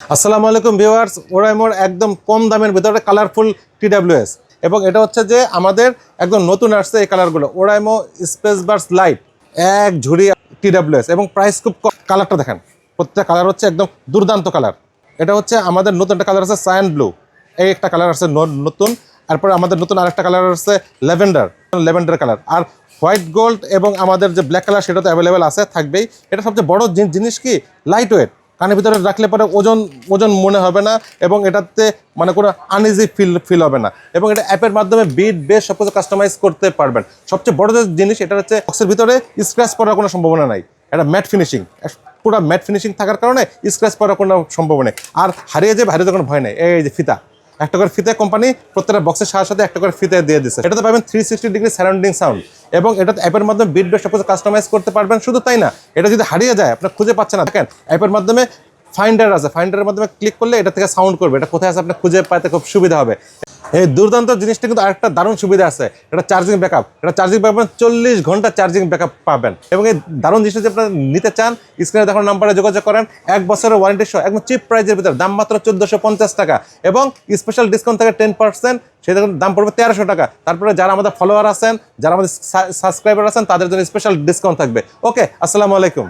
আসসালামু আলাইকুম ভিউয়ার্স ওরাইমোর একদম কম দামের ভিতরে কালারফুল টিডাব্লিউএস এবং এটা হচ্ছে যে আমাদের একদম নতুন আসছে এই কালারগুলো ওরাইমো স্পেস বার্স লাইট এক ঝুড়ি টিডাব্লিউএস এবং প্রাইস খুব কালারটা দেখেন, প্রত্যেকটা কালার হচ্ছে একদম দুর্দান্ত কালার। এটা হচ্ছে আমাদের নতুন একটা কালার আছে সায়ান ব্লু এই একটা কালার আছে নতুন তারপরে আমাদের নতুন আরেকটা কালার আছে ল্যাভেন্ডার ল্যাভেন্ডার কালার। আর হোয়াইট গোল্ড এবং আমাদের যে ব্ল্যাক কালার সেটা তো অ্যাভেলেবেল আছে, থাকবেই। এটা সবচেয়ে বড় জিনিস কি? লাইট ওয়েট কানের ভিতরে রাখলে পরে ওজন ওজন মনে হবে না এবং এটাতে মানে কোনো আনইজি ফিল ফিল হবে না। এবং এটা অ্যাপের মাধ্যমে বিট বেশ সব কিছু কাস্টমাইজ করতে পারবেন। সবচেয়ে বড় যে জিনিস এটা হচ্ছে বক্সের ভিতরে স্ক্র্যাচ পড়ার কোনো সম্ভাবনা নাই। এটা ম্যাট ফিনিশিং পুরো ম্যাট ফিনিশিং থাকার কারণে স্ক্র্যাচ পড়ার কোনো সম্ভাবনা নেই। আর হারিয়ে যাবে, হারিয়ে কোনো ভয় নেই। এই যে ফিতা। একটা করে ফিতে কোম্পানি প্রত্যেকটা বক্সের সাথে সাথে একটা করে ফিতে দিয়ে দিচ্ছে এটাতে পাবেন three sixty degree surrounding sound এবং এটা অ্যাপের মাধ্যমে বেস সব কিছু কাস্টমাইজ করতে পারবেন, শুধু তাই না, এটা যদি হারিয়ে যায়, আপনার খুঁজে পাচ্ছেন না। দেখেন, অ্যাপের মাধ্যমে ফাইন্ডার আছে ফাইন্ডারের মাধ্যমে ক্লিক করলে এটা থেকে সাউন্ড করবে, এটা কোথায় আছে আপনার খুঁজে পাইতে খুব সুবিধা হবে। এই দুর্দান্ত জিনিসটা কিন্তু আরেকটা দারুণ সুবিধা আছে। এটা চার্জিং ব্যাকআপ এটা চার্জিং ব্যাকআপ চল্লিশ ঘণ্টা চার্জিং ব্যাকআপ পাবেন। এবং এই দারুণ জিনিসটা যদি আপনারা নিতে চান স্ক্রিনে দেখানো নাম্বারে যোগাযোগ করেন, এক বছরের ওয়ারেন্টি সহ একদম চিপ প্রাইজের ভিতরে, দাম মাত্র চোদ্দোশো পঞ্চাশ টাকা। এবং স্পেশাল ডিসকাউন্ট থাকে টেন পার্সেন্ট সেটা দাম পড়বে তেরোশো টাকা। তারপরে যারা আমাদের ফলোয়ার আছেন, যারা আমাদের সাবস্ক্রাইবার আছেন, তাদের জন্য স্পেশাল ডিসকাউন্ট থাকবে। ওকে আসসালামু আলাইকুম।